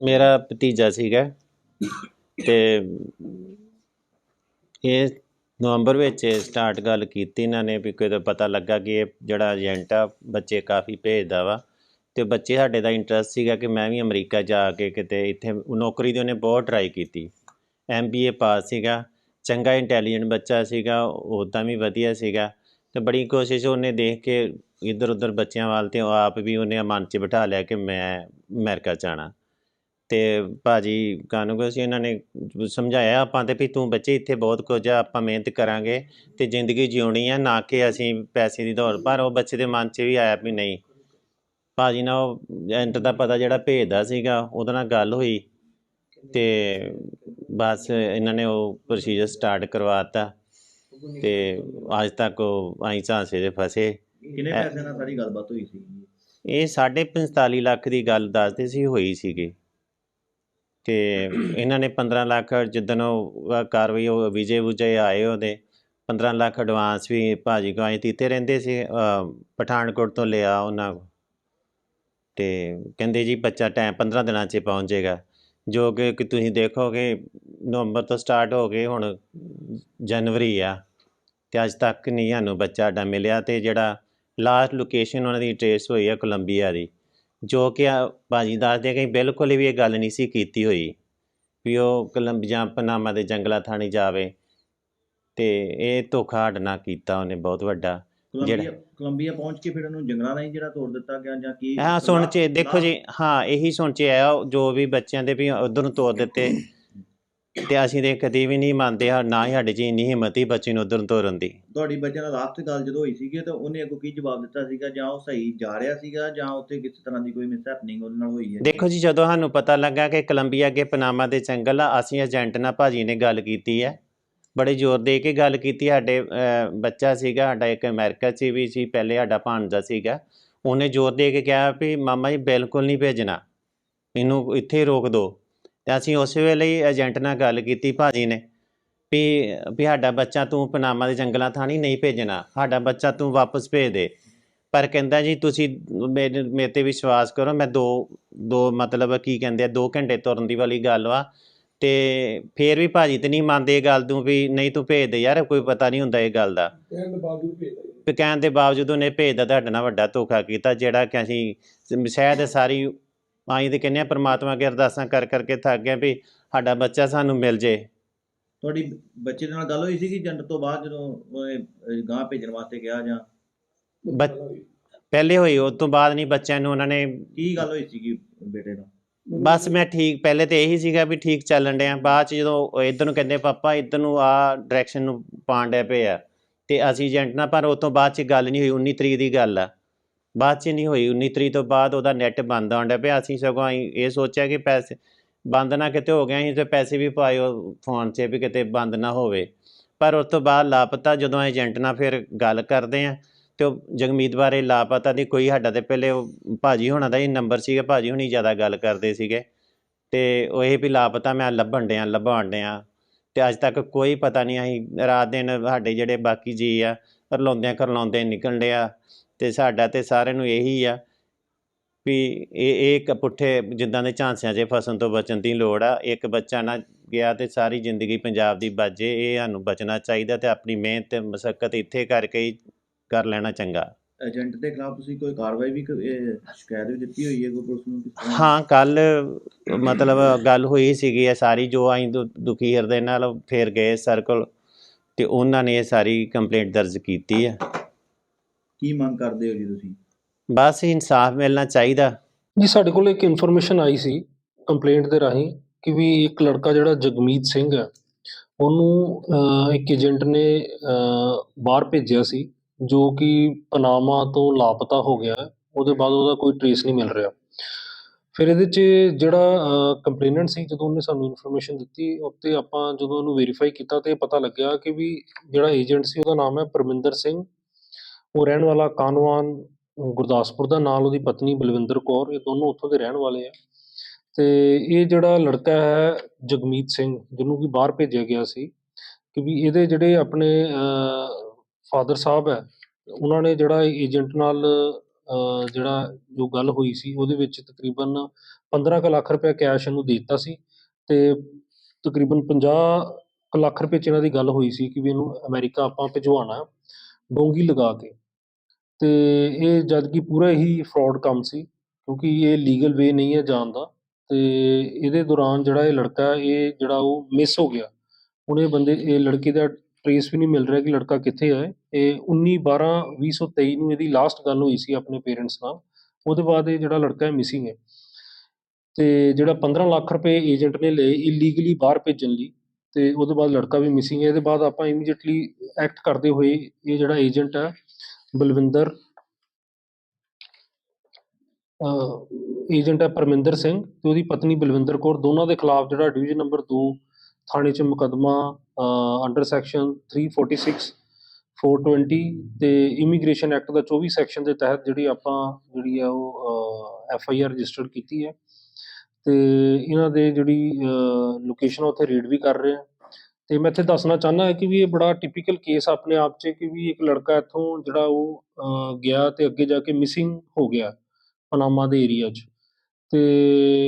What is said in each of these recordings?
ਮੇਰਾ ਭਤੀਜਾ ਸੀਗਾ ਤੇ ਇਹ ਨਵੰਬਰ ਵਿੱਚ ਸਟਾਰਟ ਗੱਲ ਕੀਤੀ ਇਹਨਾਂ ਨੇ ਵੀ ਕਿਤੇ ਪਤਾ ਲੱਗਾ ਕਿ ਇਹ ਜਿਹੜਾ ਏਜੰਟ ਆ, ਬੱਚੇ ਕਾਫੀ ਭੇਜਦਾ ਵਾ ਤੇ ਬੱਚੇ ਸਾਡੇ ਦਾ ਇੰਟਰਸਟ ਸੀਗਾ ਕਿ ਮੈਂ ਵੀ ਅਮਰੀਕਾ ਜਾ ਕੇ ਕਿਤੇ ਇੱਥੇ ਨੌਕਰੀ ਦੀ ਉਹਨੇ ਬਹੁਤ ਟਰਾਈ ਕੀਤੀ। ਐਮਬੀਏ ਪਾਸ ਸੀਗਾ, ਚੰਗਾ ਇੰਟੈਲੀਜੈਂਟ ਬੱਚਾ ਸੀਗਾ ਉੱਦਾਂ ਵੀ ਵਧੀਆ ਸੀਗਾ ਤੇ ਬੜੀ ਕੋਸ਼ਿਸ਼ ਉਹਨੇ ਦੇਖ ਕੇ ਇੱਧਰ ਉੱਧਰ ਬੱਚਿਆਂ ਵੱਲ ਤੇ ਉਹ ਆਪ ਵੀ ਉਹਨੇ ਮਨ 'ਚ ਬਿਠਾ ਲਿਆ ਕਿ ਮੈਂ ਅਮਰੀਕਾ ਜਾਣਾ। ਤੇ ਭਾਜੀ ਕਾਨੂੰਗੋ ਸੀ ਇਹਨਾਂ ਨੇ ਸਮਝਾਇਆ ਆਪਾਂ ਤੇ ਵੀ ਤੂੰ ਬੱਚੇ ਇੱਥੇ ਬਹੁਤ ਕੁਝ ਆ ਆਪਾਂ ਮਿਹਨਤ ਕਰਾਂਗੇ ਤੇ ਜ਼ਿੰਦਗੀ ਜਿਉਣੀ ਆ ਨਾ ਕਿ ਅਸੀਂ ਪੈਸੇ ਦੀ ਦੌੜ ਪਰ ਉਹ ਬੱਚੇ ਦੇ ਮਨ 'ਚ ਵੀ ਆਇਆ ਵੀ ਨਹੀਂ। ਭਾਜੀ ਨਾਲ ਉਹ ਏਜੰਟ ਦਾ ਪਤਾ ਜਿਹੜਾ ਭੇਜਦਾ ਸੀਗਾ ਉਹਦੇ ਨਾਲ ਗੱਲ ਹੋਈ ਤੇ ਬਸ ਇਹਨਾਂ ਨੇ ਉਹ ਪ੍ਰੋਸੀਜਰ ਸਟਾਰਟ ਕਰਵਾਤਾ ਤੇ ਅੱਜ ਤੱਕ ਉਹ ਆਈ ਝਾਂਸੇ ਦੇ ਫਸੇ। ਕਿੰਨੇ ਪੈਸੇ ਨਾਲ ਸਾਰੀ ਗੱਲਬਾਤ ਹੋਈ ਸੀ? ਇਹ ਸਾਢੇ 45 ਲੱਖ ਦੀ ਗੱਲ ਦੱਸਦੇ ਸੀ ਹੋਈ ਸੀਗੀ। ਤੇ ਇਹਨਾਂ ਨੇ 15 ਲੱਖ ਜਿੱਦਣ ਉਹ ਆਹ ਕਾਰਵਾਈ ਉਹ ਵਿਜੇ ਵੁਜੇ ਆਏ ਉਹਦੇ 15 ਲੱਖ ਐਡਵਾਂਸ ਵੀ ਭਾਜੀ ਕੋ ਆਏ ਦਿੱਤੇ ਰਹਿੰਦੇ ਸੀ ਅਹ, ਪਠਾਨਕੋਟ ਤੋਂ ਲਿਆ ਉਹਨਾਂ ਕੋਲ। ਤੇ ਕਹਿੰਦੇ ਜੀ ਬੱਚਾ ਟਾਈਮ 15 ਦਿਨਾਂ 'ਚ ਪਹੁੰਚ ਜਾਏਗਾ ਜੋ ਕਿ ਕਿ ਤੁਸੀਂ ਦੇਖੋਗੇ ਨਵੰਬਰ ਤੋਂ ਸਟਾਰਟ ਹੋ ਗਏ ਹੁਣ ਜਨਵਰੀ ਆ ਤੇ ਅੱਜ ਤੱਕ ਨਹੀਂ ਸਾਨੂੰ ਬੱਚਾ ਸਾਡਾ ਮਿਲਿਆ ਤੇ ਜਿਹੜਾ ਲਾਸਟ ਲੋਕੇਸ਼ਨ ਉਹਨਾਂ ਦੀ ਟ੍ਰੇਸ ਹੋਈ ਆ ਕੋਲੰਬੀਆ ਦੀ ਜੋ ਕਿ ਭਾਜੀ ਦੱਸਦੇ ਕਿ ਬਿਲਕੁਲ ਵੀ ਇਹ ਗੱਲ ਨਹੀਂ ਸੀ ਕੀਤੀ ਹੋਈ ਵੀ ਉਹ ਕੋਲੰਬੀਆ ਪਨਾਮਾ ਦੇ ਜੰਗਲਾਂ ਥਾਣੀ ਜਾਵੇ ਤੇ ਇਹ ਧੋਖਾ ਨਾਲ ਕੀਤਾ ਉਹਨੇ ਬਹੁਤ ਵੱਡਾ ਕੋਲੰਬੀਆ ਕੋਲੰਬੀਆ ਪਹੁੰਚ ਕੇ ਫਿਰ ਉਹਨੂੰ ਜੰਗਲਾਂ ਰਾਹੀਂ ਜਿਹੜਾ ਤੋੜ ਦਿੱਤਾ ਗਿਆ ਜਾਂ ਕੀ ਹਾਂ ਸੁਣ ਚ ਦੇਖੋ ਜੀ ਹਾਂ ਇਹੀ ਸੁਣ ਚ ਆਇਆ ਜੋ ਵੀ ਬੱਚਿਆਂ ਦੇ ਵੀ ਉਧਰ ਨੂੰ ਤੋਰ ਦਿੱਤੇ। ਤੇ ਅਸੀਂ ਤੇ ਕਦੀ ਵੀ ਨਹੀਂ ਮੰਨਦੇ ਹਾਂ ਨਾ ਹੀ ਸਾਡੇ ਚ ਇੰਨੀ ਹਿੰਮਤ ਹੀ ਬੱਚੇ ਨੂੰ ਉਧਰ ਤੋਰਨ ਦੀ। ਤੁਹਾਡੀ ਬੱਚਿਆਂ ਨਾਲ ਲਾਸਟ ਗੱਲ ਜਦੋਂ ਹੋਈ ਸੀਗੀ ਤਾਂ ਉਹਨੇ ਅੱਗੋਂ ਕੀ ਜਵਾਬ ਦਿੱਤਾ ਸੀਗਾ? ਜਾਂ ਉਹ ਸਹੀ ਜਾ ਰਿਹਾ ਸੀਗਾ ਜਾਂ ਉੱਥੇ ਕਿਸੇ ਤਰ੍ਹਾਂ ਦੀ ਕੋਈ ਮਿਸ ਹੈਪਨਿੰਗ ਉਹਦੇ ਨਾਲ ਹੋਈ ਹੈ? ਦੇਖੋ ਜੀ ਜਦੋਂ ਸਾਨੂੰ ਪਤਾ ਲੱਗਾ ਕਿ ਕੋਲੰਬੀਆ ਅੱਗੇ ਪਨਾਮਾ ਦੇ ਜੰਗਲ ਆ ਅਸੀਂ ਏਜੰਟ ਨਾਲ ਭਾਜੀ ਨੇ ਗੱਲ ਕੀਤੀ ਹੈ। ਬੜੇ ਜ਼ੋਰ ਦੇ ਕੇ ਗੱਲ ਕੀਤੀ ਸਾਡੇ ਅਹ, ਬੱਚਾ ਸੀਗਾ ਸਾਡਾ ਇੱਕ ਅਮਰੀਕਾ 'ਚ ਵੀ ਸੀ ਪਹਿਲੇ ਸਾਡਾ ਭਾਣਜਾ ਸੀਗਾ। ਉਹਨੇ ਜ਼ੋਰ ਦੇ ਕੇ ਕਿਹਾ ਵੀ ਮਾਮਾ ਜੀ ਬਿਲਕੁਲ ਨਹੀਂ ਭੇਜਣਾ। ਇਹਨੂੰ ਇੱਥੇ ਹੀ ਰੋਕ ਦਿਓ ਤੇ ਅਸੀਂ ਉਸੇ ਵੇਲੇ ਹੀ ਏਜੰਟ ਨਾਲ ਗੱਲ ਕੀਤੀ ਭਾਜੀ ਨੇ ਵੀ ਵੀ ਸਾਡਾ ਬੱਚਾ ਤੂੰ ਪਨਾਮਾ ਦੇ ਜੰਗਲਾਂ ਥਾਣੀ ਨਹੀਂ ਭੇਜਣਾ। ਸਾਡਾ ਬੱਚਾ ਤੂੰ ਵਾਪਸ ਭੇਜ ਦੇ। ਪਰ ਕਹਿੰਦਾ ਜੀ ਤੁਸੀਂ ਮੇਰੇ ਤੇ ਵਿਸ਼ਵਾਸ ਕਰੋ ਮੈਂ ਦੋ ਦੋ ਮਤਲਬ ਕੀ ਕਹਿੰਦੇ ਆ 2 ਘੰਟੇ ਤੁਰਨ ਦੀ ਵਾਲੀ ਗੱਲ ਵਾ। ਤੇ ਫੇਰ ਵੀ ਭਾਜੀ ਤੇ ਨਹੀਂ ਮੰਨਦੇ ਇਹ ਗੱਲ ਤੋਂ ਵੀ ਨਹੀਂ ਤੂੰ ਭੇਜ ਦੇ ਯਾਰ ਕੋਈ ਪਤਾ ਨਹੀਂ ਹੁੰਦਾ ਇਹ ਗੱਲ ਦਾ। ਕਹਿਣ ਦੇ ਬਾਵਜੂਦ ਭੇਜਦਾ ਕਹਿਣ ਦੇ ਬਾਵਜੂਦ ਉਹਨੇ ਭੇਜਦਾ ਤੁਹਾਡੇ ਨਾਲ ਵੱਡਾ ਧੋਖਾ ਕੀਤਾ ਜਿਹੜਾ ਕਿ ਅਸੀਂ ਸ਼ਾਇਦ ਸਾਰੀ ਆਈ ਤੇ ਕਹਿੰਦੇ ਆ ਪ੍ਰਮਾਤਮਾ ਅੱਗੇ ਅਰਦਾਸਾਂ ਕਰ ਕਰਕੇ ਥੱਕ ਗਏ ਵੀ ਸਾਡਾ ਬੱਚਾ ਸਾਨੂੰ ਮਿਲ ਜੇ। ਤੁਹਾਡੀ ਬੱਚੇ ਦੇ ਨਾਲ ਗੱਲ ਹੋਈ ਸੀਗੀ ਏਜੰਟ ਤੋਂ ਬਾਅਦ ਜਦੋਂ ਗਾਂ ਭੇਜਣ ਵਾਸਤੇ ਕਿਹਾ ਜਾਂ? ਪਹਿਲੇ ਹੋਈ ਉਸ ਤੋਂ ਬਾਅਦ ਨਹੀਂ ਬੱਚਿਆਂ ਨੂੰ ਉਹਨਾਂ ਨੇ ਕੀ ਗੱਲ ਹੋਈ ਸੀਗੀ ਬੇਟੇ ਨਾਲ? ਬਸ ਮੈਂ ਠੀਕ ਪਹਿਲੇ ਤੇ ਇਹੀ ਸੀਗਾ ਵੀ ਠੀਕ ਚੱਲਣ ਡਿਆ ਬਾਅਦ ਚ ਜਦੋਂ ਇੱਧਰ ਨੂੰ ਕਹਿੰਦੇ ਪਾਪਾ ਇੱਧਰ ਨੂੰ ਆ ਡਾਇਰੈਕਸ਼ਨ ਨੂੰ ਪਾਣ ਡਿਆ ਪਏ ਆ ਤੇ ਅਸੀਂ ਏਜੰਟ ਨਾਲ ਪਰ ਉਸ ਤੋਂ ਬਾਅਦ ਚ ਗੱਲ ਨਹੀਂ ਹੋਈ 19 ਤਰੀਕ ਦੀ ਗੱਲ ਆ। ਬਾਅਦ ਚ ਨਹੀਂ ਹੋਈ। 19 ਤਰੀਕ ਤੋਂ ਬਾਅਦ ਉਹਦਾ ਨੈਟ ਬੰਦ ਆਉਣ ਡਿਆ ਪਿਆ। ਅਸੀਂ ਸਗੋਂ ਅਸੀਂ ਇਹ ਸੋਚਿਆ ਕਿ ਪੈਸੇ ਬੰਦ ਨਾ ਕਿਤੇ ਹੋ ਗਿਆ ਅਸੀਂ ਤੇ ਪੈਸੇ ਵੀ ਪਾਏ ਫੋਨ 'ਚ ਵੀ ਕਿਤੇ ਬੰਦ ਨਾ ਹੋਵੇ। ਪਰ ਉਸ ਤੋਂ ਬਾਅਦ ਲਾਪਤਾ ਜਦੋਂ ਏਜੰਟ ਨਾਲ ਫਿਰ ਗੱਲ ਕਰਦੇ ਆ ਤੇ ਉਹ ਜਗਮੀਤ ਬਾਰੇ ਲਾਪਤਾ ਦੀ ਕੋਈ ਸਾਡਾ ਤੇ ਪਹਿਲੇ ਉਹ ਭਾਜੀ ਹੋਣਾ ਦਾ ਹੀ ਨੰਬਰ ਸੀਗਾ। ਭਾਜੀ ਹੁਣੀ ਜ਼ਿਆਦਾ ਗੱਲ ਕਰਦੇ ਸੀਗੇ। ਤੇ ਉਹ ਇਹ ਵੀ ਲਾਪਤਾ ਮੈਂ ਲੱਭਣ ਡਿਆ ਲੱਭਣ ਡਿਆ। ਤੇ ਅੱਜ ਤੱਕ ਕੋਈ ਪਤਾ ਨਹੀਂ, ਅਸੀਂ ਰਾਤ ਦਿਨ ਸਾਡੇ ਜਿਹੜੇ ਬਾਕੀ ਜੀ ਆ ਰਲਾਉਂਦਿਆਂ ਕਰਲਾਉਂਦੇ ਨਿਕਲ ਡਿਆ। ਤੇ ਸਾਡਾ ਤੇ ਸਾਰਿਆਂ ਨੂੰ ਇਹੀ ਆ ਵੀ ਇਹ ਇੱਕ ਪੁੱਠੇ ਜਿੱਦਾਂ ਦੇ ਝਾਂਸਿਆਂ 'ਚ ਫਸਣ ਤੋਂ ਬਚਣ ਦੀ ਲੋੜ ਆ। ਇੱਕ ਬੱਚਾ ਨਾ ਗਿਆ ਤੇ ਸਾਰੀ ਜ਼ਿੰਦਗੀ ਪੰਜਾਬ ਦੀ ਬਾਜੇ ਇਹ ਸਾਨੂੰ ਬਚਣਾ ਚਾਹੀਦਾ ਤੇ ਆਪਣੀ ਮਿਹਨਤ ਤੇ ਮਸ਼ੱਕਤ ਇੱਥੇ ਕਰਕੇ ਹੀ ਕਰ ਲੈਣਾ ਚੰਗਾ। ਏਜੰਟ ਦੇ ਖਿਲਾਫ ਤੁਸੀਂ ਕੋਈ ਕਾਰਵਾਈ ਵੀ ਸ਼ਿਕਾਇਤ ਵੀ ਦਿੱਤੀ ਹੋਈ ਹੈ ਕੋਈ ਪੁਲਿਸ ਨੂੰ? ਹਾਂ ਕੱਲ ਮਤਲਬ ਗੱਲ ਹੋਈ ਸੀਗੀ ਇਹ ਸਾਰੀ ਜੋ ਦੁ- ਦੁਖੀ ਹਿਰਦੇ ਨਾਲ ਫੇਰ ਗਏ ਸਰਕਲ ਤੇ ਉਹਨਾਂ ਨੇ ਇਹ ਸਾਰੀ ਕੰਪਲੇਂਟ ਦਰਜ ਕੀਤੀ ਹੈ ਕੀ ਮੰਗ ਕਰਦੇ ਹੋ ਜੀ ਤੁਸੀਂ? ਬਸ ਇਨਸਾਫ ਮਿਲਣਾ ਚਾਹੀਦਾ। ਜੀ ਸਾਡੇ ਕੋਲ ਇੱਕ ਇਨਫੋਰਮੇਸ਼ਨ ਆਈ ਸੀ ਕੰਪਲੇਂਟ ਦੇ ਰਾਹੀਂ ਕਿ ਵੀ ਇੱਕ ਲੜਕਾ ਜਿਹੜਾ ਜਗਮੀਤ ਸਿੰਘ ਹੈ ਉਹਨੂੰ ਇੱਕ ਏਜੰਟ ਨੇ ਬਾਹਰ ਭੇਜਿਆ ਸੀ ਜੋ ਕਿ ਪਨਾਮਾ ਤੋਂ ਲਾਪਤਾ ਹੋ ਗਿਆ ਉਹਦੇ ਬਾਅਦ ਉਹਦਾ ਕੋਈ ਟ੍ਰੇਸ ਨਹੀਂ ਮਿਲ ਰਿਹਾ। ਫਿਰ ਇਹਦੇ 'ਚ ਜਿਹੜਾ ਕੰਪਲੇਨੈਂਟ ਸੀ ਜਦੋਂ ਉਹਨੇ ਸਾਨੂੰ ਇਨਫੋਰਮੇਸ਼ਨ ਦਿੱਤੀ ਉੱਤੇ ਆਪਾਂ ਜਦੋਂ ਉਹਨੂੰ ਵੈਰੀਫਾਈ ਕੀਤਾ ਤੇ ਪਤਾ ਲੱਗਿਆ ਕਿ ਵੀ ਜਿਹੜਾ ਏਜੰਟ ਸੀ ਉਹਦਾ ਨਾਮ ਹੈ ਪਰਮਿੰਦਰ ਸਿੰਘ। ਉਹ ਰਹਿਣ ਵਾਲਾ ਕਾਨਵਾਨ ਗੁਰਦਾਸਪੁਰ ਦਾ, ਨਾਲ ਉਹਦੀ ਪਤਨੀ ਬਲਵਿੰਦਰ ਕੌਰ, ਇਹ ਦੋਨੋਂ ਉੱਥੋਂ ਦੇ ਰਹਿਣ ਵਾਲੇ ਆ। ਤੇ ਇਹ ਜਿਹੜਾ ਲੜਕਾ ਹੈ, ਜਗਮੀਤ ਸਿੰਘ, ਜਿਹਨੂੰ ਕਿ ਬਾਹਰ ਭੇਜਿਆ ਗਿਆ ਸੀ ਕਿ ਵੀ ਇਹਦੇ ਜਿਹੜੇ ਆਪਣੇ ਫਾਦਰ ਸਾਹਿਬ ਹੈ, ਉਹਨਾਂ ਨੇ ਜਿਹੜਾ ਏਜੰਟ ਨਾਲ ਜਿਹੜਾ ਜੋ ਗੱਲ ਹੋਈ ਸੀ, ਉਹਦੇ ਵਿੱਚ ਤਕਰੀਬਨ 15 ਕੁ ਲੱਖ ਰੁਪਏ ਕੈਸ਼ ਇਹਨੂੰ ਦੇ ਦਿੱਤਾ ਸੀ ਤੇ ਤਕਰੀਬਨ 50 ਕੁ ਲੱਖ ਰੁਪਏ 'ਚ ਇਹਨਾਂ ਦੀ ਗੱਲ ਹੋਈ ਸੀ ਕਿ ਵੀ ਇਹਨੂੰ ਅਮਰੀਕਾ ਆਪਾਂ ਭਿਜਵਾਉਣਾ ਡੋਂਗੀ ਲਗਾ ਕੇ। ਅਤੇ ਇਹ ਜਦਕਿ ਪੂਰਾ ਹੀ ਫਰੋਡ ਕੰਮ ਸੀ, ਕਿਉਂਕਿ ਇਹ ਲੀਗਲ ਵੇ ਨਹੀਂ ਹੈ ਜਾਣ ਦਾ ਅਤੇ ਇਹਦੇ ਦੌਰਾਨ ਜਿਹੜਾ ਇਹ ਲੜਕਾ ਇਹ ਜਿਹੜਾ ਉਹ ਮਿਸ ਹੋ ਗਿਆ। ਹੁਣ ਇਹ ਬੰਦੇ, ਇਹ ਲੜਕੇ ਦਾ ਟਰੇਸ ਵੀ ਨਹੀਂ ਮਿਲ ਰਿਹਾ ਕਿ ਲੜਕਾ ਕਿੱਥੇ ਹੈ ਇਹ 19 12 2023 ਨੂੰ ਇਹਦੀ ਲਾਸਟ ਗੱਲ ਹੋਈ ਸੀ ਆਪਣੇ ਪੇਰੈਂਟਸ ਨਾਲ। ਉਹਦੇ ਬਾਅਦ ਇਹ ਜਿਹੜਾ ਲੜਕਾ ਹੈ ਮਿਸਿੰਗ ਹੈ। ਤੇ ਜਿਹੜਾ 15 ਲੱਖ ਰੁਪਏ ਏਜੰਟ ਨੇ ਲਏ ਇਲੀਗਲੀ ਬਾਹਰ ਭੇਜਣ ਲਈ, ਤੇ ਉਹਦੇ ਬਾਅਦ ਲੜਕਾ ਵੀ ਮਿਸਿੰਗ ਹੈ। ਇਹਦੇ ਬਾਅਦ ਆਪਾਂ ਇਮੀਡੀਏਟਲੀ ਐਕਟ ਕਰਦੇ ਹੋਏ ਇਹ ਜਿਹੜਾ ਏਜੰਟ ਹੈ ਬਲਵਿੰਦਰ ਏਜੰਟ ਹੈ ਪਰਮਿੰਦਰ ਸਿੰਘ ਤੇ ਉਹਦੀ ਪਤਨੀ ਬਲਵਿੰਦਰ ਕੌਰ। ਦੋਨਾਂ ਦੇ ਖਿਲਾਫ ਜਿਹੜਾ ਡਿਵੀਜ਼ਨ ਨੰਬਰ 2 ਥਾਣੇ 'ਚ ਮੁਕੱਦਮਾ ਅੰਡਰ ਸੈਕਸ਼ਨ 346 420 ਤੇ ਇਮੀਗ੍ਰੇਸ਼ਨ ਐਕਟ ਦਾ 24 ਸੈਕਸ਼ਨ ਦੇ ਤਹਿਤ ਜਿਹੜੀ ਆਪਾਂ, ਜਿਹੜੀ ਆ ਉਹ ਐਫ ਆਈ ਆਰ ਰਜਿਸਟਰ ਕੀਤੀ ਹੈ। ਤੇ ਇਹਨਾਂ ਦੇ ਜਿਹੜੀ ਲੋਕੇਸ਼ਨ ਉੱਥੇ ਰੀਡ ਵੀ ਕਰ ਰਹੇ ਆ। ਤੇ ਮੈਂ ਇੱਥੇ ਦੱਸਣਾ ਚਾਹੁੰਦਾ ਹਾਂ ਕਿ ਵੀ ਇਹ ਬੜਾ ਟਿਪੀਕਲ ਕੇਸ ਆਪਣੇ ਆਪ 'ਚ ਕਿ ਵੀ ਇੱਕ ਲੜਕਾ ਇੱਥੋਂ ਜਿਹੜਾ ਉਹ ਗਿਆ ਤੇ ਅੱਗੇ ਜਾ ਕੇ ਮਿਸਿੰਗ ਹੋ ਗਿਆ ਪਨਾਮਾ ਦੇ ਏਰੀਆ 'ਚ। ਤੇ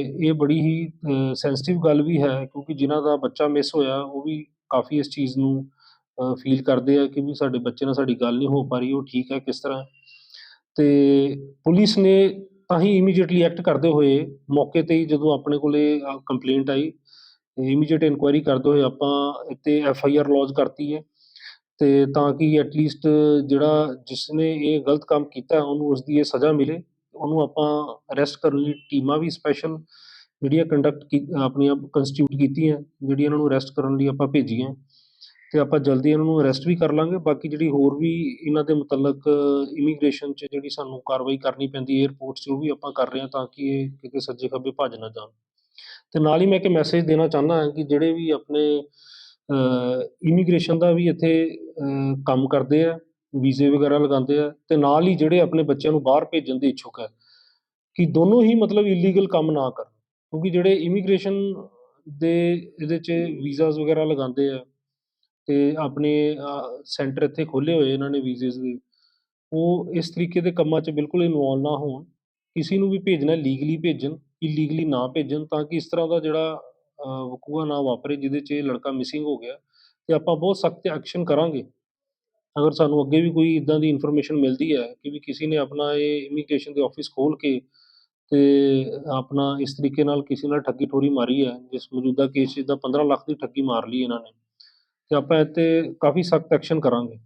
ਇਹ ਬੜੀ ਹੀ ਸੈਂਸਿਟਿਵ ਗੱਲ ਵੀ ਹੈ ਕਿਉਂਕਿ ਜਿਨ੍ਹਾਂ ਦਾ ਬੱਚਾ ਮਿਸ ਹੋਇਆ ਉਹ ਵੀ ਕਾਫੀ ਇਸ ਚੀਜ਼ ਨੂੰ ਫੀਲ ਕਰਦੇ ਆ ਕਿ ਵੀ ਸਾਡੇ ਬੱਚੇ ਨਾਲ ਸਾਡੀ ਗੱਲ ਨਹੀਂ ਹੋ ਪਾ ਰਹੀ, ਉਹ ਠੀਕ ਹੈ ਕਿਸ ਤਰ੍ਹਾਂ। ਤੇ ਪੁਲਿਸ ਨੇ ਤਾਂ ਹੀ ਇਮੀਡੀਏਟਲੀ ਐਕਟ ਕਰਦੇ ਹੋਏ ਮੌਕੇ ਤੇ ਹੀ ਜਦੋਂ ਆਪਣੇ ਕੋਲੇ ਕੰਪਲੇਂਟ ਆਈ ਇਮੀਡੀਏਟ ਇਨਕੁਆਇਰੀ ਕਰਦੇ ਹੋਏ ਆਪਾਂ ਇੱਥੇ ਐਫ ਆਈ ਆਰ ਲੌਜ ਕਰਤੀ ਹੈ। ਤੇ ਤਾਂ ਕਿ ਐਟਲੀਸਟ ਜਿਹੜਾ ਜਿਸ ਨੇ ਇਹ ਗਲਤ ਕੰਮ ਕੀਤਾ, ਉਹਨੂੰ ਉਸ ਦੀ ਇਹ ਸਜ਼ਾ ਮਿਲੇ। ਉਹਨੂੰ ਆਪਾਂ ਅਰੈਸਟ ਕਰਨ ਲਈ ਟੀਮਾਂ ਵੀ ਸਪੈਸ਼ਲ ਜਿਹੜੀਆਂ ਕੰਡਕਟ ਆਪਣੀਆਂ ਕੰਸਟੀਟਿਊਟ ਕੀਤੀਆਂ, ਜਿਹੜੀਆਂ ਇਹਨਾਂ ਨੂੰ ਅਰੈਸਟ ਕਰਨ ਲਈ ਆਪਾਂ ਭੇਜੀਆਂ। ਤੇ ਆਪਾਂ ਜਲਦੀ ਇਹਨਾਂ ਨੂੰ ਅਰੈਸਟ ਵੀ ਕਰ ਲਾਂਗੇ। ਬਾਕੀ ਜਿਹੜੀ ਹੋਰ ਵੀ ਇਹਨਾਂ ਦੇ ਮੁਤਲਕ ਇਮੀਗ੍ਰੇਸ਼ਨ 'ਚ ਜਿਹੜੀ ਸਾਨੂੰ ਕਾਰਵਾਈ ਕਰਨੀ ਪੈਂਦੀ 에ਅਰਪੋਰਟ 'ਚ, ਉਹ ਵੀ ਆਪਾਂ ਕਰ ਰਹੇ ਹਾਂ ਤਾਂ ਕਿ ਇਹ ਕਿਤੇ ਸੱਜੇ ਖੱਬੇ ਭੱਜ ਨਾ ਜਾਣ। ਤੇ ਨਾਲ ਹੀ ਮੈਂ ਇੱਕ ਮੈਸੇਜ ਦੇਣਾ ਚਾਹੁੰਦਾ ਹਾਂ ਕਿ ਜਿਹੜੇ ਵੀ ਆਪਣੇ ਇਮੀਗ੍ਰੇਸ਼ਨ ਦਾ ਵੀ ਇੱਥੇ ਕੰਮ ਕਰਦੇ ਆ, ਵੀਜ਼ੇ ਵਗੈਰਾ ਲਗਾਉਂਦੇ ਆ, ਤੇ ਨਾਲ ਹੀ ਜਿਹੜੇ ਆਪਣੇ ਬੱਚਿਆਂ ਨੂੰ ਬਾਹਰ ਭੇਜਣ ਦੇ ਇੱਛੁਕ ਹੈ ਕਿ ਦੋਨੋਂ ਹੀ ਮਤਲਬ ਇਲੀਗਲ ਕੰਮ ਨਾ ਕਰਨ, ਕਿਉਂਕਿ ਜਿਹੜੇ ਇਮੀਗ੍ਰੇਸ਼ਨ ਦੇ ਇਹਦੇ 'ਚ ਵੀਜ਼ਾਸ ਵਗੈਰਾ ਲਗਾਉਂਦੇ ਆ ਤੇ ਆਪਣੇ ਸੈਂਟਰ ਇੱਥੇ ਖੋਲੇ ਹੋਏ ਇਹਨਾਂ ਨੇ ਵੀਜ਼ੇਸ ਦੇ, ਉਹ ਇਸ ਤਰੀਕੇ ਦੇ ਕੰਮਾਂ 'ਚ ਬਿਲਕੁਲ ਇਨਵੋਲਵ ਨਾ ਹੋਣ, ਕਿਸੇ ਨੂੰ ਵੀ ਭੇਜਣਾ ਲੀਗਲੀ ਭੇਜਣ ਇਲੀਗਲੀ ਨਾ ਭੇਜਣ ਤਾਂ ਕਿ ਇਸ ਤਰ੍ਹਾਂ ਦਾ ਜਿਹੜਾ ਅਹ, ਵਕੂਆ ਨਾ ਵਾਪਰੇ ਜਿਹਦੇ 'ਚ ਇਹ ਲੜਕਾ ਮਿਸਿੰਗ ਹੋ ਗਿਆ ਤੇ ਆਪਾਂ ਬਹੁਤ ਸਖਤ ਐਕਸ਼ਨ ਕਰਾਂਗੇ। ਅਗਰ ਸਾਨੂੰ ਅੱਗੇ ਵੀ ਕੋਈ ਇਦਾਂ ਦੀ ਇਨਫੋਰਮੇਸ਼ਨ ਮਿਲਦੀ ਹੈ ਕਿ ਵੀ ਕਿਸੇ ਨੇ ਆਪਣਾ ਇਹ ਇਮੀਗ੍ਰੇਸ਼ਨ ਦੇ ਆਫਿਸ ਖੋਲ ਕੇ ਤੇ ਆਪਣਾ ਇਸ ਤਰੀਕੇ ਨਾਲ ਕਿਸੇ ਨਾਲ ਠੱਗੀ ਠੋਰੀ ਮਾਰੀ ਹੈ ਜਿਸ ਮੌਜੂਦਾ ਕੇਸ 'ਚ ਦਾ 15 ਲੱਖ ਦੀ ਠੱਗੀ ਮਾਰ ਲਈ ਇਹਨਾਂ ਨੇ ਤੇ ਆਪਾਂ ਇੱਥੇ ਕਾਫੀ ਸਖਤ ਐਕਸ਼ਨ ਕਰਾਂਗੇ।